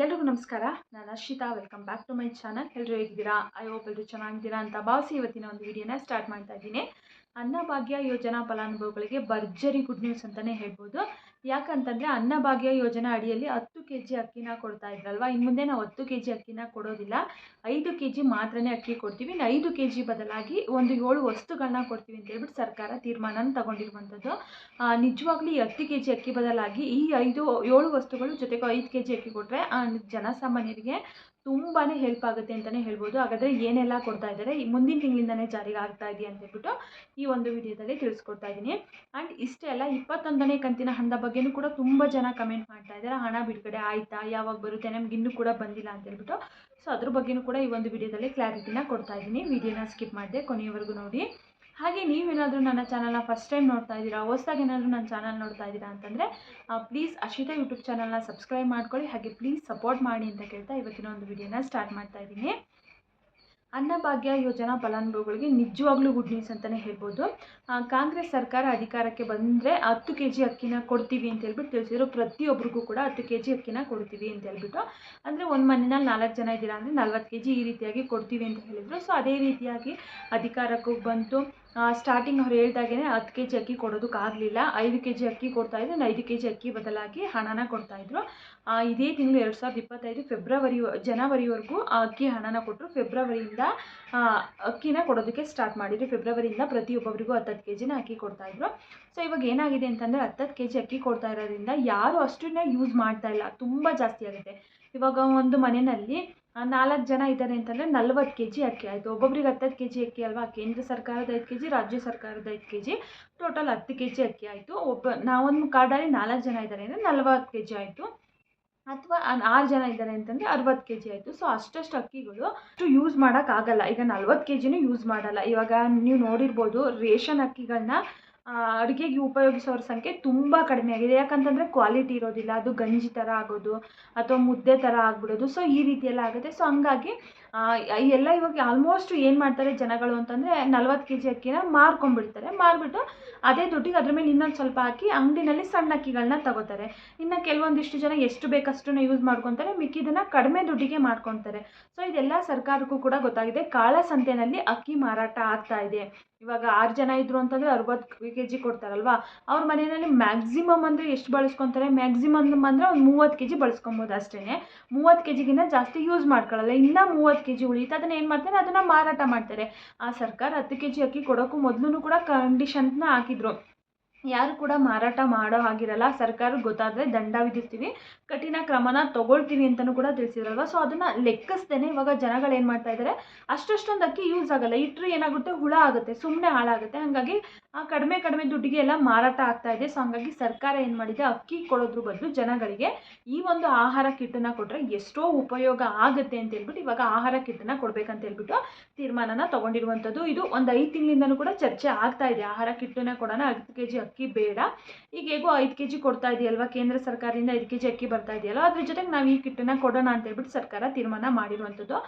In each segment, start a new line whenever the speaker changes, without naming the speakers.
ಎಲ್ರಿಗೂ ನಮಸ್ಕಾರ. ನಾನು Arshita welcome back to my channel ಎಲ್ಲರೂ ಹೇಗಿದ್ದೀರಾ? ಐ ಹೋಪ್ ಎಲ್ಲರೂ ಚೆನ್ನಾಗಿದ್ದೀರಾ ಅಂತ ಭಾವಿಸಿ ಇವತ್ತಿನ ಒಂದು ವಿಡಿಯೋನ ಸ್ಟಾರ್ಟ್ ಮಾಡ್ತಾ ಇದ್ದೀನಿ. ಅನ್ನಭಾಗ್ಯ ಯೋಜನಾ ಫಲಾನುಭವಿಗಳಿಗೆ ಭರ್ಜರಿ ಗುಡ್ ನ್ಯೂಸ್ ಅಂತಲೇ ಹೇಳ್ಬೋದು. ಯಾಕಂತಂದರೆ ಅನ್ನಭಾಗ್ಯ ಯೋಜನೆ ಅಡಿಯಲ್ಲಿ ಹತ್ತು ಕೆ ಜಿ ಅಕ್ಕಿನ ಕೊಡ್ತಾ ಇದ್ರಲ್ವಾ? ಇನ್ನು ಮುಂದೆ ನಾವು ಹತ್ತು ಕೆ ಜಿ ಅಕ್ಕಿನ ಕೊಡೋದಿಲ್ಲ. ಐದು ಕೆ ಜಿ ಮಾತ್ರನೇ ಅಕ್ಕಿ ಕೊಡ್ತೀವಿ. ಇನ್ನು ಐದು ಕೆ ಜಿ ಬದಲಾಗಿ ಒಂದು ಏಳು ವಸ್ತುಗಳನ್ನ ಕೊಡ್ತೀವಿ ಅಂತ ಹೇಳ್ಬಿಟ್ಟು ಸರ್ಕಾರ ತೀರ್ಮಾನ ತಗೊಂಡಿರುವಂಥದ್ದು. ನಿಜವಾಗ್ಲೂ ಈ ಹತ್ತು ಕೆ ಜಿ ಅಕ್ಕಿ ಬದಲಾಗಿ ಈ ಐದು ಏಳು ವಸ್ತುಗಳು ಜೊತೆಗೆ ಐದು ಕೆ ಜಿ ಅಕ್ಕಿ ಕೊಟ್ಟರೆ ಜನಸಾಮಾನ್ಯರಿಗೆ ತುಂಬಾ ಹೆಲ್ಪ್ ಆಗುತ್ತೆ ಅಂತಲೇ ಹೇಳ್ಬೋದು. ಹಾಗಾದರೆ ಏನೆಲ್ಲ ಕೊಡ್ತಾ ಇದ್ದಾರೆ? ಈ ಮುಂದಿನ ತಿಂಗಳಿಂದನೇ ಜಾರಿಗೆ ಆಗ್ತಾ ಇದೆಯಾ ಅಂತ ಹೇಳ್ಬಿಟ್ಟು ಈ ಒಂದು ವಿಡಿಯೋದಲ್ಲಿ ತಿಳಿಸ್ಕೊಡ್ತಾ ಇದ್ದೀನಿ ಆ್ಯಂಡ್ ಇಷ್ಟೇ ಅಲ್ಲ, ಇಪ್ಪತ್ತೊಂದನೇ ಕಂತಿನ ಹಣದ ಬಗ್ಗೆನೂ ಕೂಡ ತುಂಬ ಜನ ಕಮೆಂಟ್ ಮಾಡ್ತಾ ಇದ್ದಾರೆ. ಹಣ ಬಿಡುಗಡೆ ಆಯಿತಾ? ಯಾವಾಗ ಬರುತ್ತೆ? ನಮ್ಗೆ ಇನ್ನೂ ಕೂಡ ಬಂದಿಲ್ಲ ಅಂತ ಹೇಳ್ಬಿಟ್ಟು. ಸೊ ಅದ್ರ ಬಗ್ಗೆನೂ ಕೂಡ ಈ ಒಂದು ವಿಡಿಯೋದಲ್ಲಿ ಕ್ಲಾರಿಟಿನ ಕೊಡ್ತಾ ಇದ್ದೀನಿ ವಿಡಿಯೋನ ಸ್ಕಿಪ್ ಮಾಡಿದೆ ಕೊನೆಯವರೆಗೂ ನೋಡಿ. ಹಾಗೆ ನೀವೇನಾದರೂ ನನ್ನ ಚಾನಲ್ನ ಫಸ್ಟ್ ಟೈಮ್ ನೋಡ್ತಾ ಇದ್ದೀರಾ, ಹೊಸ್ದಾಗಿ ಏನಾದರೂ ನನ್ನ ಚಾನಲ್ ನೋಡ್ತಾ ಇದ್ದೀರಾ ಅಂತಂದರೆ ಪ್ಲೀಸ್ ಅಶಿತಾ ಯೂಟ್ಯೂಬ್ ಚಾನಲ್ನ ಸಬ್ಸ್ಕ್ರೈಬ್ ಮಾಡ್ಕೊಳ್ಳಿ, ಹಾಗೆ ಪ್ಲೀಸ್ ಸಪೋರ್ಟ್ ಮಾಡಿ ಅಂತ ಕೇಳ್ತಾ ಇವತ್ತಿನ ಒಂದು ವಿಡಿಯೋನ ಸ್ಟಾರ್ಟ್ ಮಾಡ್ತಾ ಇದ್ದೀನಿ. ಅನ್ನಭಾಗ್ಯ ಯೋಜನಾ ಫಲಾನುಭವಿಗಳಿಗೆ ನಿಜವಾಗ್ಲೂ ಗುಡ್ ನ್ಯೂಸ್ ಅಂತಲೇ ಹೇಳ್ಬೋದು. ಕಾಂಗ್ರೆಸ್ ಸರ್ಕಾರ ಅಧಿಕಾರಕ್ಕೆ ಬಂದರೆ ಹತ್ತು ಕೆ ಜಿ ಅಕ್ಕಿನ ಕೊಡ್ತೀವಿ ಅಂತ ಹೇಳ್ಬಿಟ್ಟು ತಿಳಿಸಿದ್ರು. ಪ್ರತಿಯೊಬ್ಬರಿಗೂ ಕೂಡ ಹತ್ತು ಕೆ ಜಿ ಅಕ್ಕಿನ ಕೊಡ್ತೀವಿ ಅಂತ ಹೇಳ್ಬಿಟ್ಟು. ಅಂದರೆ ಒಂದು ಮನೆಯಲ್ಲಿ ನಾಲ್ಕು ಜನ ಇದ್ದೀರಾ ಅಂದರೆ ನಲ್ವತ್ತು ಕೆ ಜಿ ಈ ರೀತಿಯಾಗಿ ಕೊಡ್ತೀವಿ ಅಂತ ಹೇಳಿದರು. ಸೊ ಅದೇ ರೀತಿಯಾಗಿ ಅಧಿಕಾರಕ್ಕೂ ಬಂತು. ಸ್ಟಾರ್ಟಿಂಗ್ ಅವ್ರು ಹೇಳ್ದಾಗೇ ಹತ್ತು ಕೆ ಜಿ ಅಕ್ಕಿ ಕೊಡೋದಕ್ಕಾಗಲಿಲ್ಲ ಐದು ಕೆ ಜಿ ಅಕ್ಕಿ ಕೊಡ್ತಾಯಿದ್ರು ಇನ್ನು ಐದು ಕೆ ಜಿ ಅಕ್ಕಿ ಬದಲಾಗಿ ಹಣನ ಕೊಡ್ತಾಯಿದ್ರು ಇದೇ ತಿಂಗಳು ಎರಡು ಸಾವಿರದ ಇಪ್ಪತ್ತೈದು ಫೆಬ್ರವರಿ ಜನವರಿವರೆಗೂ ಅಕ್ಕಿ ಹಣನ ಕೊಟ್ಟರು ಫೆಬ್ರವರಿಯಿಂದ ಅಕ್ಕಿನ ಕೊಡೋದಕ್ಕೆ ಸ್ಟಾರ್ಟ್ ಮಾಡಿದ್ರು. ಫೆಬ್ರವರಿಯಿಂದ ಪ್ರತಿಯೊಬ್ಬರಿಗೂ ಹತ್ತತ್ತು ಕೆ ಜಿನ ಅಕ್ಕಿ ಕೊಡ್ತಾಯಿದ್ರು ಸೊ ಇವಾಗ ಏನಾಗಿದೆ ಅಂತಂದರೆ ಹತ್ತತ್ತು ಕೆ ಜಿ ಅಕ್ಕಿ ಕೊಡ್ತಾ ಇರೋದ್ರಿಂದ ಯಾರು ಅಷ್ಟನ್ನ ಯೂಸ್ ಮಾಡ್ತಾ ಇಲ್ಲ. ತುಂಬ ಜಾಸ್ತಿ ಆಗುತ್ತೆ. ಇವಾಗ ಒಂದು ಮನೆಯಲ್ಲಿ ನಾಲ್ಕು ಜನ ಇದ್ದಾರೆ ಅಂತಂದರೆ ನಲ್ವತ್ತು ಕೆ ಜಿ ಅಕ್ಕಿ. ಆಯಿತು, ಒಬ್ಬೊಬ್ರಿಗೆ ಹತ್ತತ್ತು ಕೆ ಜಿ ಅಕ್ಕಿ ಅಲ್ವಾ? ಕೇಂದ್ರ ಸರ್ಕಾರದ ಐದು ಕೆ ಜಿ ರಾಜ್ಯ ಸರ್ಕಾರದ ಐದು ಕೆ ಜಿ ಟೋಟಲ್ ಹತ್ತು ಕೆ ಜಿ ಅಕ್ಕಿ ಆಯಿತು. ಒಬ್ಬ, ನಾವೊಂದು ಕಾರ್ಡಲ್ಲಿ ನಾಲ್ಕು ಜನ ಇದ್ದಾರೆ ಅಂದರೆ ನಲ್ವತ್ತು ಕೆ ಜಿ ಆಯಿತು. ಅಥವಾ ಆರು ಜನ ಇದ್ದಾರೆ ಅಂತಂದರೆ ಅರವತ್ತು ಕೆ ಜಿ ಆಯಿತು. ಸೊ ಅಷ್ಟಷ್ಟು ಅಕ್ಕಿಗಳು ಅಷ್ಟು ಯೂಸ್ ಮಾಡೋಕ್ಕಾಗಲ್ಲ ಈಗ ನಲ್ವತ್ತು ಕೆ ಜಿನೂ ಯೂಸ್ ಮಾಡಲ್ಲ. ಇವಾಗ ನೀವು ನೋಡಿರ್ಬೋದು ರೇಷನ್ ಅಕ್ಕಿಗಳನ್ನ ಅಡುಗೆಗೆ ಉಪಯೋಗಿಸೋರ ಸಂಖ್ಯೆ ತುಂಬ ಕಡಿಮೆ ಆಗಿದೆ. ಯಾಕಂತಂದರೆ ಕ್ವಾಲಿಟಿ ಇರೋದಿಲ್ಲ. ಅದು ಗಂಜಿ ಥರ ಆಗೋದು ಅಥವಾ ಮುದ್ದೆ ಥರ ಆಗ್ಬಿಡೋದು. ಸೊ ಈ ರೀತಿ ಎಲ್ಲ ಆಗುತ್ತೆ. ಸೊ ಹಂಗಾಗಿ ಎಲ್ಲ ಇವಾಗ ಆಲ್ಮೋಸ್ಟ್ ಏನು ಮಾಡ್ತಾರೆ ಜನಗಳು ಅಂತಂದರೆ ನಲ್ವತ್ತು ಕೆ ಜಿ ಅಕ್ಕಿನ ಮಾರ್ಕೊಂಡ್ಬಿಡ್ತಾರೆ. ಮಾರ್ಬಿಟ್ಟು ಅದೇ ದುಡ್ಡಿಗೆ ಅದ್ರ ಮೇಲೆ ಇನ್ನೊಂದು ಸ್ವಲ್ಪ ಹಾಕಿ ಅಂಗಡಿನಲ್ಲಿ ಸಣ್ಣ ಅಕ್ಕಿಗಳನ್ನ ತಗೋತಾರೆ. ಇನ್ನು ಕೆಲವೊಂದಿಷ್ಟು ಜನ ಎಷ್ಟು ಬೇಕಷ್ಟನ್ನು ಯೂಸ್ ಮಾಡ್ಕೊತಾರೆ. ಮಿಕ್ಕಿದನ್ನು ಕಡಿಮೆ ದುಡ್ಡಿಗೆ ಮಾಡ್ಕೊತಾರೆ. ಸೊ ಇದೆಲ್ಲ ಸರ್ಕಾರಕ್ಕೂ ಕೂಡ ಗೊತ್ತಾಗಿದೆ. ಕಾಳಸಂತೆನಲ್ಲಿ ಅಕ್ಕಿ ಮಾರಾಟ ಆಗ್ತಾ ಇದೆ. ಇವಾಗ ಆರು ಜನ ಇದ್ರು ಅಂತಂದರೆ ಅರವತ್ತು ಕೆ ಜಿ ಕೊಡ್ತಾರಲ್ವ? ಅವ್ರ ಮನೆಯಲ್ಲಿ ಮ್ಯಾಕ್ಸಿಮಮ್ ಅಂದರೆ ಎಷ್ಟು ಬಳಸ್ಕೊತಾರೆ? ಮ್ಯಾಕ್ಸಿಮಮ್ ಅಂದರೆ ಒಂದು ಮೂವತ್ತು ಕೆ ಜಿ ಬಳಸ್ಕೊಬೋದು ಅಷ್ಟೇ ಮೂವತ್ತು ಕೆ ಜಿಗಿಂತ ಜಾಸ್ತಿ ಯೂಸ್ ಮಾಡ್ಕೊಳ್ಳಲ್ಲ ಇನ್ನೂ ಮೂವತ್ತು ಕೆ ಜಿ ಉಳಿಯುತ್ತೆ. ಅದನ್ನು ಏನು ಮಾಡ್ತಾರೆ? ಅದನ್ನು ಮಾರಾಟ ಮಾಡ್ತಾರೆ. ಆ ಸರ್ಕಾರ ಹತ್ತು ಕೆ ಜಿ ಅಕ್ಕಿ ಕೊಡೋಕ್ಕೂ ಮೊದಲು ಕೂಡ ಕಂಡೀಷನ್ನ ಹಾಕಿದ್ರು. ಯಾರು ಕೂಡ ಮಾರಾಟ ಮಾಡೋ ಹಾಗಿರಲ್ಲ ಸರ್ಕಾರ ಗೊತ್ತಾದರೆ ದಂಡ ವಿಧಿಸ್ತೀವಿ, ಕಠಿಣ ಕ್ರಮನ ತಗೊಳ್ತೀವಿ ಅಂತಲೂ ಕೂಡ ತಿಳಿಸಿದ್ರಲ್ವ? ಸೊ ಅದನ್ನು ಲೆಕ್ಕಿಸ್ದೇನೆ ಇವಾಗ ಜನಗಳು ಏನು ಮಾಡ್ತಾ ಇದ್ದಾರೆ ಅಷ್ಟಷ್ಟೊಂದು ಅಕ್ಕಿ ಯೂಸ್ ಆಗಲ್ಲ. ಇಟ್ಟರೆ ಏನಾಗುತ್ತೆ? ಹುಳ ಆಗುತ್ತೆ ಸುಮ್ಮನೆ ಹಾಳಾಗುತ್ತೆ. ಹಾಗಾಗಿ ಕಡಿಮೆ ಕಡಿಮೆ ದುಡ್ಡಿಗೆ ಎಲ್ಲ ಮಾರಾಟ ಆಗ್ತಾ ಇದೆ. ಸೊ ಹಂಗಾಗಿ ಸರ್ಕಾರ ಏನು ಮಾಡಿದೆ, ಅಕ್ಕಿ ಕೊಡೋದ್ರ ಬದಲು ಜನಗಳಿಗೆ ಈ ಒಂದು ಆಹಾರ ಕಿಟ್ಟನ್ನು ಕೊಟ್ಟರೆ ಎಷ್ಟೋ ಉಪಯೋಗ ಆಗುತ್ತೆ ಅಂತ ಹೇಳ್ಬಿಟ್ಟು ಇವಾಗ ಆಹಾರ ಕಿಟ್ಟನ್ನು ಕೊಡಬೇಕಂತ ಹೇಳ್ಬಿಟ್ಟು ತೀರ್ಮಾನನ ತಗೊಂಡಿರುವಂಥದ್ದು. ಇದು ಒಂದು ಐದು ತಿಂಗಳಿಂದನೂ ಕೂಡ ಚರ್ಚೆ ಆಗ್ತಾ ಇದೆ. ಆಹಾರ ಕಿಟ್ಟನ್ನು ಕೊಡೋಣ ಹತ್ತು ಕೆ ಜಿ ಅಕ್ಕಿ ಬೇಡ. ಈಗ ಹೇಗೋ ಐದು ಕೆ ಜಿ ಕೊಡ್ತಾ ಇದೆಯಲ್ವಾ? ಕೇಂದ್ರ ಸರ್ಕಾರದಿಂದ ಐದು ಕೆ ಜಿ ಅಕ್ಕಿ ಬರ್ತಾ ಇದೆಯಲ್ಲ, ಅದ್ರ ಜೊತೆಗೆ ನಾವು ಈ ಕಿಟ್ಟನ್ನು ಕೊಡೋಣ ಅಂತ ಹೇಳ್ಬಿಟ್ಟು ಸರ್ಕಾರ ತೀರ್ಮಾನ ಮಾಡಿರುವಂಥದ್ದು.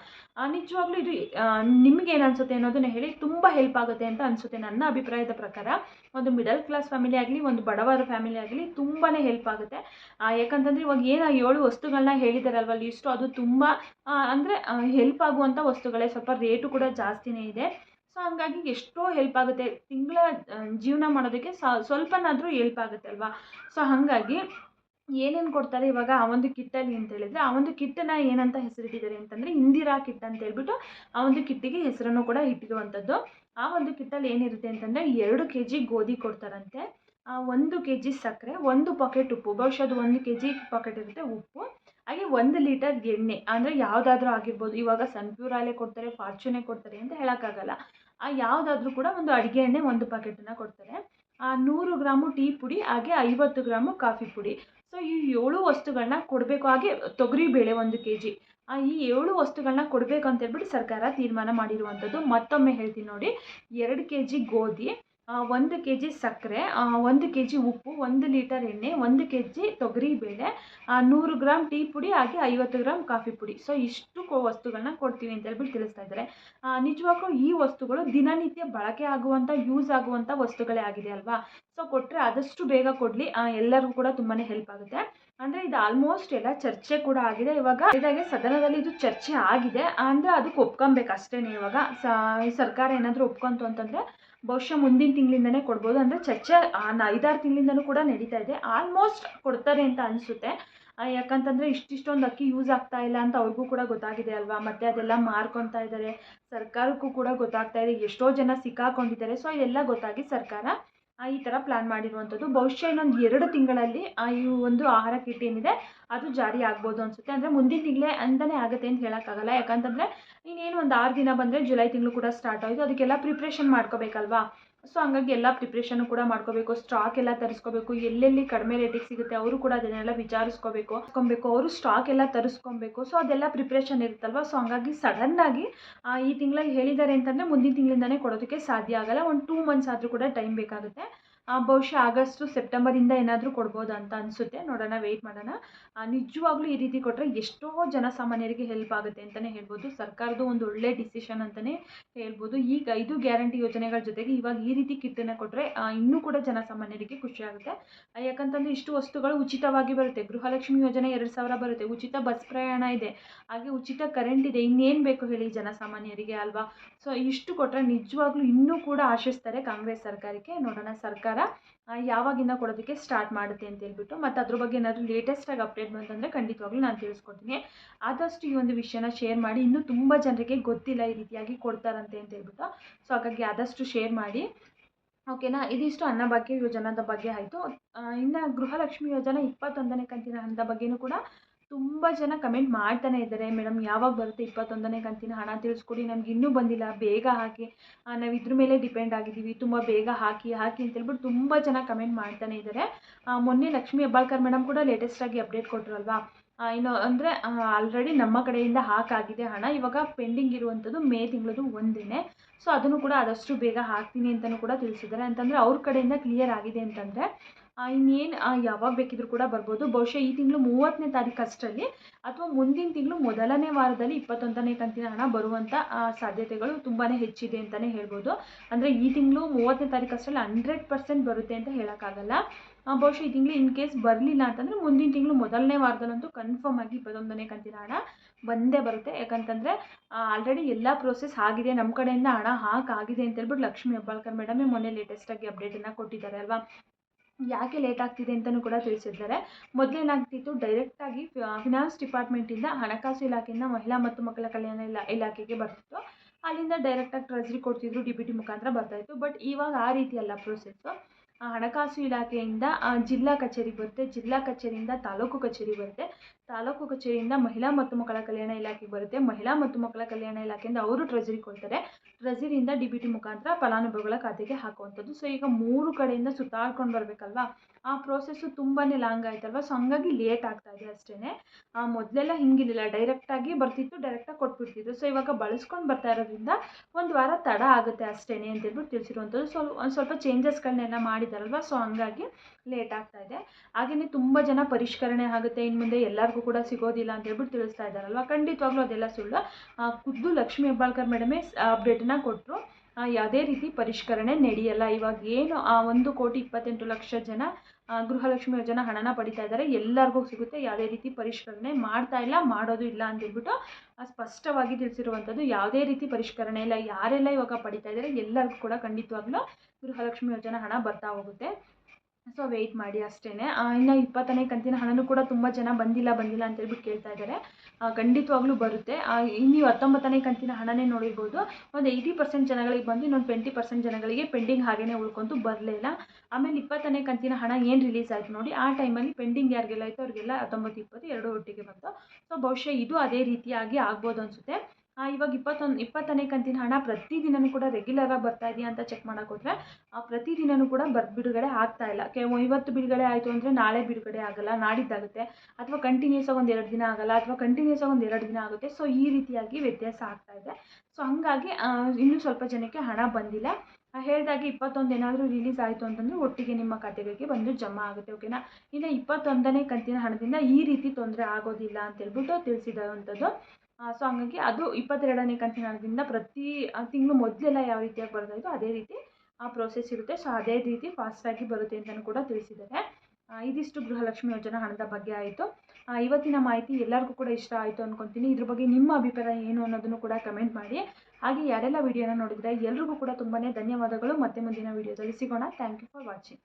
ನಿಜವಾಗ್ಲೂ ಇದು ನಿಮ್ಗೆ ಏನು ಅನಿಸುತ್ತೆ ಅನ್ನೋದನ್ನ ಹೇಳಿ ತುಂಬ ಹೆಲ್ಪ್ ಆಗುತ್ತೆ ಅಂತ ಅನಿಸುತ್ತೆ ನನ್ನ ಅಭಿಪ್ರಾಯದ ಪ್ರಕಾರ. ಒಂದು ಮಿಡಲ್ ಕ್ಲಾಸ್ ಫ್ಯಾಮಿಲಿ ಆಗಲಿ, ಒಂದು ಬಡವರ ಫ್ಯಾಮಿಲಿ ಆಗಲಿ ತುಂಬಾ ಹೆಲ್ಪ್ ಆಗುತ್ತೆ. ಯಾಕಂತಂದರೆ ಇವಾಗ ಏನು ಏಳು ವಸ್ತುಗಳನ್ನ ಹೇಳಿದಾರಲ್ವ ಲಿಸ್ಟು ಅದು ತುಂಬ ಅಂದರೆ ಹೆಲ್ಪ್ ಆಗುವಂಥ ವಸ್ತುಗಳೇ. ಸ್ವಲ್ಪ ರೇಟು ಕೂಡ ಜಾಸ್ತಿನೇ ಇದೆ. ಸೊ ಹಂಗಾಗಿ ಎಷ್ಟೋ ಹೆಲ್ಪ್ ಆಗುತ್ತೆ. ತಿಂಗಳ ಜೀವನ ಮಾಡೋದಕ್ಕೆ ಸ್ವಲ್ಪನಾದರೂ ಹೆಲ್ಪ್ ಆಗುತ್ತೆ ಅಲ್ವಾ? ಸೊ ಹಾಗಾಗಿ ಏನೇನು ಕೊಡ್ತಾರೆ ಇವಾಗ ಆ ಒಂದು ಕಿಟ್ಟಲ್ಲಿ ಅಂತ ಹೇಳಿದರೆ, ಆ ಒಂದು ಕಿಟ್ಟನ್ನು ಏನಂತ ಹೆಸರಿಟ್ಟಿದ್ದಾರೆ ಅಂತಂದರೆ, ಇಂದಿರಾ ಕಿಟ್ ಅಂತ ಹೇಳ್ಬಿಟ್ಟು ಆ ಒಂದು ಕಿಟ್ಟಿಗೆ ಹೆಸರನ್ನು ಕೂಡ ಇಟ್ಟಿರುವಂಥದ್ದು. ಆ ಒಂದು ಕಿಟ್ಟಲ್ಲಿ ಏನಿರುತ್ತೆ ಅಂತಂದರೆ, ಎರಡು ಕೆ ಜಿ ಗೋಧಿ ಕೊಡ್ತಾರಂತೆ. ಒಂದು ಕೆ ಜಿ ಸಕ್ಕರೆ, ಒಂದು ಪಾಕೆಟ್ ಉಪ್ಪು, ಬಹುಶಃ ಅದು ಒಂದು ಕೆ ಜಿ ಪಾಕೆಟ್ ಇರುತ್ತೆ ಉಪ್ಪು. ಹಾಗೆ ಒಂದು ಲೀಟರ್ ಎಣ್ಣೆ, ಅಂದರೆ ಯಾವುದಾದ್ರೂ ಆಗಿರ್ಬೋದು. ಇವಾಗ ಸನ್ಪ್ಯೂರ್ ಆಯಿಲೇ ಕೊಡ್ತಾರೆ ಫಾರ್ಚೂನೇ ಕೊಡ್ತಾರೆ ಅಂತ ಹೇಳೋಕ್ಕಾಗಲ್ಲ. ಯಾವುದಾದ್ರೂ ಕೂಡ ಒಂದು ಅಡುಗೆ ಎಣ್ಣೆ ಒಂದು ಪಾಕೆಟನ್ನು ಕೊಡ್ತಾರೆ. ಆ, ನೂರು ಗ್ರಾಮು ಟೀ ಪುಡಿ ಹಾಗೆ ಐವತ್ತು ಗ್ರಾಮು ಕಾಫಿ ಪುಡಿ. ಸೊ ಈ ಏಳು ವಸ್ತುಗಳನ್ನ ಕೊಡಬೇಕು. ಹಾಗೆ ತೊಗರಿ ಬೇಳೆ ಒಂದು ಕೆ ಜಿ ಈ ಏಳು ವಸ್ತುಗಳನ್ನ ಕೊಡಬೇಕು ಅಂತ ಹೇಳ್ಬಿಟ್ಟು ಸರ್ಕಾರ ತೀರ್ಮಾನ ಮಾಡಿರುವಂಥದ್ದು. ಮತ್ತೊಮ್ಮೆ ಹೇಳ್ತೀನಿ ನೋಡಿ. ಎರಡು ಕೆ ಜಿ ಗೋಧಿ ಒಂದು ಕೆ ಜಿ ಸಕ್ಕರೆ ಒಂದು ಕೆ ಜಿ ಉಪ್ಪು, ಒಂದು ಲೀಟರ್ ಎಣ್ಣೆ, ಒಂದು ಕೆ ಜಿ ತೊಗರಿಬೇಳೆ ನೂರು ಗ್ರಾಮ್ ಟೀ ಪುಡಿ ಹಾಗೆ ಐವತ್ತು ಗ್ರಾಮ್ ಕಾಫಿ ಪುಡಿ. ಸೊ ಇಷ್ಟು ವಸ್ತುಗಳನ್ನ ಕೊಡ್ತೀವಿ ಅಂತ ಹೇಳ್ಬಿಟ್ಟು ತಿಳಿಸ್ತಾ ಇದ್ದಾರೆ. ನಿಜವಾಗ್ಲೂ ಈ ವಸ್ತುಗಳು ದಿನನಿತ್ಯ ಬಳಕೆ ಆಗುವಂಥ ಯೂಸ್ ಆಗುವಂಥ ವಸ್ತುಗಳೇ ಆಗಿದೆ ಅಲ್ವಾ? ಸೊ ಕೊಟ್ಟರೆ ಆದಷ್ಟು ಬೇಗ ಕೊಡಲಿ. ಎಲ್ಲರಿಗೂ ಕೂಡ ತುಂಬಾ ಹೆಲ್ಪ್ ಆಗುತ್ತೆ. ಅಂದರೆ ಇದು ಆಲ್ಮೋಸ್ಟ್ ಎಲ್ಲ ಚರ್ಚೆ ಕೂಡ ಆಗಿದೆ. ಇವಾಗ ಇದಾಗೆ ಸದನದಲ್ಲಿ ಇದು ಚರ್ಚೆ ಆಗಿದೆ. ಅಂದರೆ ಅದಕ್ಕೆ ಒಪ್ಕೊಬೇಕು ಅಷ್ಟೇ ಇವಾಗ. ಸರ್ಕಾರ ಏನಾದರೂ ಒಪ್ಕೊಂತು ಅಂತಂದರೆ ಬಹುಶಃ ಮುಂದಿನ ತಿಂಗಳಿಂದನೇ ಕೊಡ್ಬೋದು. ಅಂದರೆ ಚರ್ಚೆ ಐದಾರು ತಿಂಗಳಿಂದನೂ ಕೂಡ ನಡೀತಾ ಇದೆ. ಆಲ್ಮೋಸ್ಟ್ ಕೊಡ್ತಾರೆ ಅಂತ ಅನಿಸುತ್ತೆ. ಯಾಕಂತಂದರೆ ಇಷ್ಟಿಷ್ಟೊಂದು ಅಕ್ಕಿ ಯೂಸ್ ಆಗ್ತಾ ಇಲ್ಲ ಅಂತ ಅವ್ರಿಗೂ ಕೂಡ ಗೊತ್ತಾಗಿದೆ ಅಲ್ವಾ? ಮತ್ತು ಅದೆಲ್ಲ ಮಾರ್ಕೊತಾ ಇದ್ದಾರೆ. ಸರ್ಕಾರಕ್ಕೂ ಕೂಡ ಗೊತ್ತಾಗ್ತಾ ಇದೆ. ಎಷ್ಟೋ ಜನ ಸಿಕ್ಕಾಕೊಂಡಿದ್ದಾರೆ. ಸೊ ಇದೆಲ್ಲ ಗೊತ್ತಾಗಿ ಸರ್ಕಾರ ಈ ಥರ ಪ್ಲ್ಯಾನ್ ಮಾಡಿರುವಂಥದ್ದು. ಬಹುಶಃ ಇನ್ನೊಂದು ಎರಡು ತಿಂಗಳಲ್ಲಿ ಈ ಒಂದು ಆಹಾರ ಕಿಟ್ ಏನಿದೆ, ಅದು ಜಾರಿ ಆಗ್ಬೋದು ಅನಿಸುತ್ತೆ. ಅಂದರೆ ಮುಂದಿನ ತಿಂಗಳೇ ಅಂತಲೇ ಆಗುತ್ತೆ ಅಂತ ಹೇಳೋಕ್ಕಾಗಲ್ಲ. ಯಾಕಂತಂದರೆ ಇನ್ನೇನು ಒಂದು ಆರು ದಿನ ಬಂದರೆ ಜುಲೈ ತಿಂಗಳು ಕೂಡ ಸ್ಟಾರ್ಟ್ ಆಯಿತು. ಅದಕ್ಕೆಲ್ಲ ಪ್ರಿಪ್ರೇಷನ್ ಮಾಡ್ಕೋಬೇಕಲ್ವಾ? ಸೊ ಹಂಗಾಗಿ ಎಲ್ಲ ಪ್ರಿಪ್ರೇಷನ್ನು ಕೂಡ ಮಾಡ್ಕೋಬೇಕು ಸ್ಟಾಕ್ ಎಲ್ಲ ತರಿಸ್ಕೋಬೇಕು, ಎಲ್ಲೆಲ್ಲಿ ಕಡಿಮೆ ರೇಟಿಗೆ ಸಿಗುತ್ತೆ ಅವರು ಕೂಡ ಅದನ್ನೆಲ್ಲ ವಿಚಾರಿಸ್ಕೋಬೇಕು ಹಾಕೊಬೇಕು ಅವರು ಸ್ಟಾಕ್ ಎಲ್ಲ ತರಿಸ್ಕೊಬೇಕು. ಸೊ ಅದೆಲ್ಲ ಪ್ರಿಪ್ರೇಷನ್ ಇರುತ್ತಲ್ವ? ಸೊ ಹಂಗಾಗಿ ಸಡನ್ನಾಗಿ ಈ ತಿಂಗಳಲ್ಲಿ ಹೇಳಿದ್ದಾರೆ ಅಂತಂದರೆ ಮುಂದಿನ ತಿಂಗಳಿಂದನೇ ಕೊಡೋದಕ್ಕೆ ಸಾಧ್ಯ ಆಗಲ್ಲ. ಒಂದು ಟೂ ಮಂತ್ಸ್ ಆದರೂ ಕೂಡ ಟೈಮ್ ಬೇಕಾಗುತ್ತೆ. ಬಹುಶಃ ಆಗಸ್ಟು, ಸೆಪ್ಟೆಂಬರಿಂದ ಏನಾದರೂ ಕೊಡ್ಬೋದು ಅಂತ ಅನಿಸುತ್ತೆ. ನೋಡೋಣ ವೆಯ್ಟ್ ಮಾಡೋಣ. ನಿಜವಾಗ್ಲೂ ಈ ರೀತಿ ಕೊಟ್ಟರೆ ಎಷ್ಟೋ ಜನಸಾಮಾನ್ಯರಿಗೆ ಹೆಲ್ಪ್ ಆಗುತ್ತೆ ಅಂತಲೇ ಹೇಳ್ಬೋದು. ಸರ್ಕಾರದ ಒಂದು ಒಳ್ಳೆ ಡಿಸಿಷನ್ ಅಂತಲೇ ಹೇಳ್ಬೋದು. ಈಗ ಐದು ಗ್ಯಾರಂಟಿ ಯೋಜನೆಗಳ ಜೊತೆಗೆ ಇವಾಗ ಈ ರೀತಿ ಕಿಟ್ಟನ್ನು ಕೊಟ್ಟರೆ ಇನ್ನೂ ಕೂಡ ಜನಸಾಮಾನ್ಯರಿಗೆ ಖುಷಿ ಆಗುತ್ತೆ. ಯಾಕಂತಂದರೆ ಇಷ್ಟು ವಸ್ತುಗಳು ಉಚಿತವಾಗಿ ಬರುತ್ತೆ. ಗೃಹಲಕ್ಷ್ಮಿ ಯೋಜನೆ ಎರಡು ಸಾವಿರ ಬರುತ್ತೆ. ಉಚಿತ ಬಸ್ ಪ್ರಯಾಣ ಇದೆ. ಹಾಗೆ ಉಚಿತ ಕರೆಂಟ್ ಇದೆ. ಇನ್ನೇನು ಬೇಕು ಹೇಳಿ ಜನಸಾಮಾನ್ಯರಿಗೆ ಅಲ್ವಾ? ಸೊ ಇಷ್ಟು ಕೊಟ್ಟರೆ ನಿಜವಾಗ್ಲೂ ಇನ್ನೂ ಕೂಡ ಆಶಿಸ್ತಾರೆ ಕಾಂಗ್ರೆಸ್ ಸರ್ಕಾರಕ್ಕೆ. ನೋಡೋಣ, ಸರ್ಕಾರ ಯಾವಾಗಿಂದ ಕೊಡೋದಕ್ಕೆ ಸ್ಟಾರ್ಟ್ ಮಾಡುತ್ತೆ ಅಂತ ಹೇಳ್ಬಿಟ್ಟು, ಮತ್ತು ಅದ್ರ ಬಗ್ಗೆ ಏನಾದರೂ ಲೇಟೆಸ್ಟಾಗಿ ಅಪ್ಡೇಟ್ ಬಂತಂದರೆ ಖಂಡಿತವಾಗ್ಲೂ ನಾನು ತಿಳಿಸ್ಕೊಡ್ತೀನಿ. ಆದಷ್ಟು ಈ ಒಂದು ವಿಷಯನ ಶೇರ್ ಮಾಡಿ, ಇನ್ನೂ ತುಂಬ ಜನರಿಗೆ ಗೊತ್ತಿಲ್ಲ ಈ ರೀತಿಯಾಗಿ ಕೊಡ್ತಾರಂತೆ ಅಂತ ಹೇಳ್ಬಿಟ್ಟು ಸೊ ಹಾಗಾಗಿ ಆದಷ್ಟು ಶೇರ್ ಮಾಡಿ. ಓಕೆನಾ ಇದಿಷ್ಟು ಅನ್ನಭಾಗ್ಯ ಯೋಜನಾದ ಬಗ್ಗೆ ಆಯಿತು. ಇನ್ನು ಗೃಹಲಕ್ಷ್ಮಿ ಯೋಜನೆ ಇಪ್ಪತ್ತೊಂದನೇ ಕಂತಿನ ಹಣದ ಬಗ್ಗೆಯೂ ಕೂಡ ತುಂಬ ಜನ ಕಮೆಂಟ್ ಮಾಡ್ತಾನೆ ಇದ್ದಾರೆ. ಮೇಡಮ್, ಯಾವಾಗ ಬರುತ್ತೆ ಇಪ್ಪತ್ತೊಂದನೇ ಕಂತಿನ ಹಣ ತಿಳಿಸ್ಕೊಡಿ. ನಮ್ಗೆ ಇನ್ನೂ ಬಂದಿಲ್ಲ. ಬೇಗ ಹಾಕಿ ನಾವು ಇದ್ರ ಮೇಲೆ ಡಿಪೆಂಡ್ ಆಗಿದ್ದೀವಿ. ತುಂಬ ಬೇಗ ಹಾಕಿ ಹಾಕಿ ಅಂತ ಹೇಳ್ಬಿಟ್ಟು ತುಂಬ ಜನ ಕಮೆಂಟ್ ಮಾಡ್ತಾನೆ ಇದ್ದಾರೆ. ಮೊನ್ನೆ ಲಕ್ಷ್ಮಿ ಹೆಬ್ಬಾಳ್ಕರ್ ಮೇಡಮ್ ಕೂಡ ಲೇಟೆಸ್ಟಾಗಿ ಅಪ್ಡೇಟ್ ಕೊಟ್ಟರಲ್ವಾ ಇನ್ನು ಅಂದರೆ ಆಲ್ರೆಡಿ ನಮ್ಮ ಕಡೆಯಿಂದ ಹಾಕಾಗಿದೆ ಹಣ. ಇವಾಗ ಪೆಂಡಿಂಗ್ ಇರುವಂಥದ್ದು ಮೇ ತಿಂಗಳದು ಒಂದಿನೇ. ಸೊ ಅದನ್ನು ಕೂಡ ಆದಷ್ಟು ಬೇಗ ಹಾಕ್ತೀನಿ ಅಂತಲೂ ಕೂಡ ತಿಳಿಸಿದ್ದಾರೆ. ಅಂತಂದರೆ ಅವ್ರ ಕಡೆಯಿಂದ ಕ್ಲಿಯರ್ ಆಗಿದೆ ಅಂತಂದರೆ ಇನ್ನೇನು ಯಾವಾಗ ಬೇಕಿದ್ರೂ ಕೂಡ ಬರ್ಬೋದು. ಬಹುಶಃ ಈ ತಿಂಗಳು ಮೂವತ್ತನೇ ತಾರೀಕು ಅಷ್ಟರಲ್ಲಿ ಅಥವಾ ಮುಂದಿನ ತಿಂಗಳು ಮೊದಲನೇ ವಾರದಲ್ಲಿ ಇಪ್ಪತ್ತೊಂದನೇ ಕಂತಿನ ಹಣ ಬರುವಂಥ ಸಾಧ್ಯತೆಗಳು ತುಂಬಾ ಹೆಚ್ಚಿದೆ ಅಂತಲೇ ಹೇಳ್ಬೋದು. ಅಂದರೆ ಈ ತಿಂಗಳು ಮೂವತ್ತನೇ ತಾರೀಕು ಅಷ್ಟರಲ್ಲಿ ಹಂಡ್ರೆಡ್ ಬರುತ್ತೆ ಅಂತ ಹೇಳೋಕ್ಕಾಗಲ್ಲ. ಬಹುಶಃ ಈ ತಿಂಗಳು ಇನ್ ಕೇಸ್ ಬರಲಿಲ್ಲ ಅಂತಂದರೆ ಮುಂದಿನ ತಿಂಗಳು ಮೊದಲನೇ ವಾರದಲ್ಲಂತೂ ಕನ್ಫರ್ಮ್ ಆಗಿ ಇಪ್ಪತ್ತೊಂದನೇ ಕಂತಿನ ಹಣ ಬಂದೇ ಬರುತ್ತೆ. ಯಾಕಂತಂದರೆ ಆಲ್ರೆಡಿ ಎಲ್ಲ ಪ್ರೋಸೆಸ್ ಆಗಿದೆ. ನಮ್ಮ ಕಡೆಯಿಂದ ಹಣ ಹಾಕಾಗಿದೆ ಅಂತ ಹೇಳ್ಬಿಟ್ಟು ಲಕ್ಷ್ಮೀ ಹೆಬ್ಬಾಳ್ಕರ್ ಮೇಡಮೇ ಮೊನ್ನೆ ಲೇಟೆಸ್ಟಾಗಿ ಅಪ್ಡೇಟನ್ನು ಕೊಟ್ಟಿದ್ದಾರೆ ಅಲ್ವಾ? ಯಾಕೆ ಲೇಟ್ ಆಗ್ತಿದೆ ಅಂತಲೂ ಕೂಡ ತಿಳಿಸಿದ್ದಾರೆ. ಮೊದಲೇನಾಗ್ತಿತ್ತು ಡೈರೆಕ್ಟಾಗಿ ಫಿನಾನ್ಸ್ ಡಿಪಾರ್ಟ್ಮೆಂಟಿಂದ ಹಣಕಾಸು ಇಲಾಖೆಯಿಂದ ಮಹಿಳಾ ಮತ್ತು ಮಕ್ಕಳ ಕಲ್ಯಾಣ ಇಲಾ, ಇಲಾಖೆಗೆ ಬರ್ತಿತ್ತು. ಅಲ್ಲಿಂದ ಡೈರೆಕ್ಟಾಗಿ ಟ್ರೆಜರಿ ಕೊಡ್ತಿದ್ದರು ಡಿ ಬಿ ಟಿ ಮುಖಾಂತರ ಬರ್ತಾಯಿತ್ತು ಬಟ್ ಇವಾಗ ಆ ರೀತಿ ಅಲ್ಲ ಪ್ರೊಸೆಸ್ಸು ಹಣಕಾಸು ಇಲಾಖೆಯಿಂದ ಜಿಲ್ಲಾ ಕಚೇರಿ ಬರುತ್ತೆ. ಜಿಲ್ಲಾ ಕಚೇರಿಯಿಂದ ತಾಲೂಕು ಕಚೇರಿ ಬರುತ್ತೆ. ತಾಲೂಕು ಕಚೇರಿಯಿಂದ ಮಹಿಳಾ ಮತ್ತು ಮಕ್ಕಳ ಕಲ್ಯಾಣ ಇಲಾಖೆಗೆ ಬರುತ್ತೆ. ಮಹಿಳಾ ಮತ್ತು ಮಕ್ಕಳ ಕಲ್ಯಾಣ ಇಲಾಖೆಯಿಂದ ಅವರು ಟ್ರೆಜರಿ ಕೊಡ್ತಾರೆ. ಟ್ರೆಜರಿಯಿಂದ ಡಿ ಬಿ ಟಿ ಮುಖಾಂತರ ಫಲಾನುಭವಿಗಳ ಖಾತೆಗೆ ಹಾಕುವಂಥದ್ದು. ಸೊ ಈಗ ಮೂರು ಕಡೆಯಿಂದ ಸುತ್ತಾಡ್ಕೊಂಡು ಬರಬೇಕಲ್ವಾ? ಆ ಪ್ರೋಸೆಸ್ಸು ತುಂಬಾ ಲಾಂಗ್ ಆಯ್ತಲ್ವ? ಸೊ ಹಂಗಾಗಿ ಲೇಟ್ ಆಗ್ತಾ ಇದೆ ಅಷ್ಟೇ ಮೊದಲೆಲ್ಲ ಹಿಂಗಿರಲಿಲ್ಲ. ಡೈರೆಕ್ಟಾಗಿ ಬರ್ತಿತ್ತು ಡೈರೆಕ್ಟಾಗಿ ಕೊಟ್ಬಿಡ್ತಿದ್ರು. ಸೊ ಇವಾಗ ಬಳಸ್ಕೊಂಡು ಬರ್ತಾ ಇರೋದ್ರಿಂದ ಒಂದು ವಾರ ತಡ ಆಗುತ್ತೆ ಅಷ್ಟೇ ಅಂತೇಳ್ಬಿಟ್ಟು ತಿಳಿಸಿರುವಂಥದ್ದು ಸೊ ಒಂದು ಸ್ವಲ್ಪ ಚೇಂಜಸ್ಗಳನ್ನೆಲ್ಲ ಮಾಡಿದಾರಲ್ವ? ಸೊ ಹಂಗಾಗಿ ಲೇಟ್ ಆಗ್ತಾ ಇದೆ. ಹಾಗೆಯೇ ತುಂಬ ಜನ ಪರಿಷ್ಕರಣೆ ಆಗುತ್ತೆ. ಇನ್ನು ಮುಂದೆ ಎಲ್ಲರಿಗೂ ಕೂಡ ಸಿಗೋದಿಲ್ಲ ಅಂತ ಹೇಳ್ಬಿಟ್ಟು ತಿಳಿಸ್ತಾ ಇದ್ದಾರಲ್ವ ಖಂಡಿತವಾಗ್ಲೂ ಅದೆಲ್ಲ ಸುಳ್ಳು. ಖುದ್ದು ಲಕ್ಷ್ಮೀ ಹೆಬ್ಬಾಳ್ಕರ್ ಮೇಡಮೇ ಅಪ್ಡೇಟನ್ನ ಕೊಟ್ಟರು ಯಾವುದೇ ರೀತಿ ಪರಿಷ್ಕರಣೆ ನಡೆಯಲ್ಲ. ಇವಾಗ ಏನು ಆ ಒಂದು ಕೋಟಿ ಇಪ್ಪತ್ತೆಂಟು ಲಕ್ಷ ಜನ ಗೃಹಲಕ್ಷ್ಮಿ ಯೋಜನೆ ಹಣನ ಪಡಿತಾ ಇದ್ದಾರೆ. ಎಲ್ಲರಿಗೂ ಸಿಗುತ್ತೆ. ಯಾವುದೇ ರೀತಿ ಪರಿಷ್ಕರಣೆ ಮಾಡ್ತಾ ಇಲ್ಲ, ಮಾಡೋದು ಇಲ್ಲ ಅಂತ ಹೇಳ್ಬಿಟ್ಟು ಸ್ಪಷ್ಟವಾಗಿ ತಿಳಿಸಿರುವಂಥದ್ದು ಯಾವುದೇ ರೀತಿ ಪರಿಷ್ಕರಣೆ ಇಲ್ಲ. ಯಾರೆಲ್ಲ ಇವಾಗ ಪಡಿತಾ ಇದ್ದಾರೆ, ಎಲ್ಲರಿಗೂ ಕೂಡ ಖಂಡಿತವಾಗ್ಲೂ ಗೃಹಲಕ್ಷ್ಮಿ ಯೋಜನೆ ಹಣ ಬರ್ತಾ ಹೋಗುತ್ತೆ. ಸೊ ವೆಯ್ಟ್ ಮಾಡಿ ಅಷ್ಟೇ ಇನ್ನು ಇಪ್ಪತ್ತನೇ ಕಂತಿನ ಹಣನೂ ಕೂಡ ತುಂಬ ಜನ ಬಂದಿಲ್ಲ ಬಂದಿಲ್ಲ ಅಂತ ಹೇಳ್ಬಿಟ್ಟು ಕೇಳ್ತಾ ಇದ್ದಾರೆ ಖಂಡಿತವಾಗ್ಲೂ ಬರುತ್ತೆ. ನೀವು ಹತ್ತೊಂಬತ್ತನೇ ಕಂತಿನ ಹಣನೇ ನೋಡಿರ್ಬೋದು. ಒಂದು ಏಯ್ಟಿ ಪರ್ಸೆಂಟ್ ಜನಗಳಿಗೆ ಬಂದು ಇನ್ನೊಂದು ಟ್ವೆಂಟಿ ಪರ್ಸೆಂಟ್ ಜನಗಳಿಗೆ ಪೆಂಡಿಂಗ್ ಹಾಗೇ ಬರಲೇ ಇಲ್ಲ. ಆಮೇಲೆ ಇಪ್ಪತ್ತನೇ ಕಂತಿನ ಹಣ ಏನು ರಿಲೀಸ್ ಆಯಿತು ನೋಡಿ, ಆ ಟೈಮಲ್ಲಿ ಪೆಂಡಿಂಗ್ ಯಾರಿಗೆಲ್ಲ ಆಯಿತು ಅವರಿಗೆಲ್ಲ ಹತ್ತೊಂಬತ್ತು, ಇಪ್ಪತ್ತು ಎರಡು ಒಟ್ಟಿಗೆ ಬಂತು. ಸೊ ಬಹುಶಃ ಇದು ಅದೇ ರೀತಿಯಾಗಿ ಆಗ್ಬೋದು ಅನಿಸುತ್ತೆ. ಇವಾಗ ಇಪ್ಪತ್ತೊಂದು, ಇಪ್ಪತ್ತನೇ ಕಂತಿನ ಹಣ ಪ್ರತಿದಿನವೂ ಕೂಡ ರೆಗ್ಯುಲರಾಗಿ ಬರ್ತಾ ಇದೆಯಾ ಅಂತ ಚೆಕ್ ಮಾಡೋಕೆ ಹೋದರೆ ಪ್ರತಿದಿನವೂ ಕೂಡ ಬರ್, ಬಿಡುಗಡೆ ಆಗ್ತಾ ಇಲ್ಲ. ಕೆ ಇವತ್ತು ಬಿಡುಗಡೆ ಆಯಿತು ಅಂದರೆ ನಾಳೆ ಬಿಡುಗಡೆ ಆಗಲ್ಲ, ನಾಡಿದ್ದಾಗುತ್ತೆ. ಅಥವಾ ಕಂಟಿನ್ಯೂಸ್ ಆಗಿ ಒಂದು ಎರಡು ದಿನ ಆಗಲ್ಲ, ಅಥವಾ ಕಂಟಿನ್ಯೂಸ್ ಆಗಿ ಒಂದು ಎರಡು ದಿನ ಆಗುತ್ತೆ. ಸೊ ಈ ರೀತಿಯಾಗಿ ವ್ಯತ್ಯಾಸ ಆಗ್ತಾ ಇದೆ. ಸೊ ಹಂಗಾಗಿ ಇನ್ನೂ ಸ್ವಲ್ಪ ಜನಕ್ಕೆ ಹಣ ಬಂದಿಲ್ಲ. ಹೇಳಿದಾಗೆ ಇಪ್ಪತ್ತೊಂದು ಏನಾದರೂ ರಿಲೀಸ್ ಆಯಿತು ಅಂತಂದರೆ ಒಟ್ಟಿಗೆ ನಿಮ್ಮ ಖಾತೆಗಳಿಗೆ ಬಂದು ಜಮಾ ಆಗುತ್ತೆ ಓಕೆನಾ ಇನ್ನು ಇಪ್ಪತ್ತೊಂದನೇ ಕಂತಿನ ಹಣದಿಂದ ಈ ರೀತಿ ತೊಂದರೆ ಆಗೋದಿಲ್ಲ ಅಂತ ಹೇಳ್ಬಿಟ್ಟು ತಿಳಿಸಿದಂಥದ್ದು. ಸೊ ಹಂಗಾಗಿ ಅದು ಇಪ್ಪತ್ತೆರಡನೇ ಕಂತಿನ ಹಣದಿಂದ ಪ್ರತಿ ತಿಂಗಳು ಮೊದಲೆಲ್ಲ ಯಾವ ರೀತಿಯಾಗಿ ಬರ್ತಾ ಅದೇ ರೀತಿ ಆ ಪ್ರೋಸೆಸ್ ಇರುತ್ತೆ. ಸೊ ಅದೇ ರೀತಿ ಫಾಸ್ಟಾಗಿ ಬರುತ್ತೆ ಅಂತಲೂ ಕೂಡ ತಿಳಿಸಿದ್ದಾರೆ. ಇದಿಷ್ಟು ಗೃಹಲಕ್ಷ್ಮಿ ಯೋಜನಾ ಹಣದ ಬಗ್ಗೆ ಆಯಿತು. ಇವತ್ತಿನ ಮಾಹಿತಿ ಎಲ್ಲರಿಗೂ ಕೂಡ ಇಷ್ಟ ಆಯಿತು ಅಂದ್ಕೊತೀನಿ ಇದ್ರ ಬಗ್ಗೆ ನಿಮ್ಮ ಅಭಿಪ್ರಾಯ ಏನು ಅನ್ನೋದನ್ನು ಕೂಡ ಕಮೆಂಟ್ ಮಾಡಿ. ಹಾಗೆ ಯಾರೆಲ್ಲ ವಿಡಿಯೋನ ನೋಡಿದರೆ ಎಲ್ರಿಗೂ ಕೂಡ ತುಂಬಾ ಧನ್ಯವಾದಗಳು. ಮತ್ತೆ ಮುಂದಿನ ವಿಡಿಯೋದಲ್ಲಿ ಸಿಗೋಣ. Thank you for watching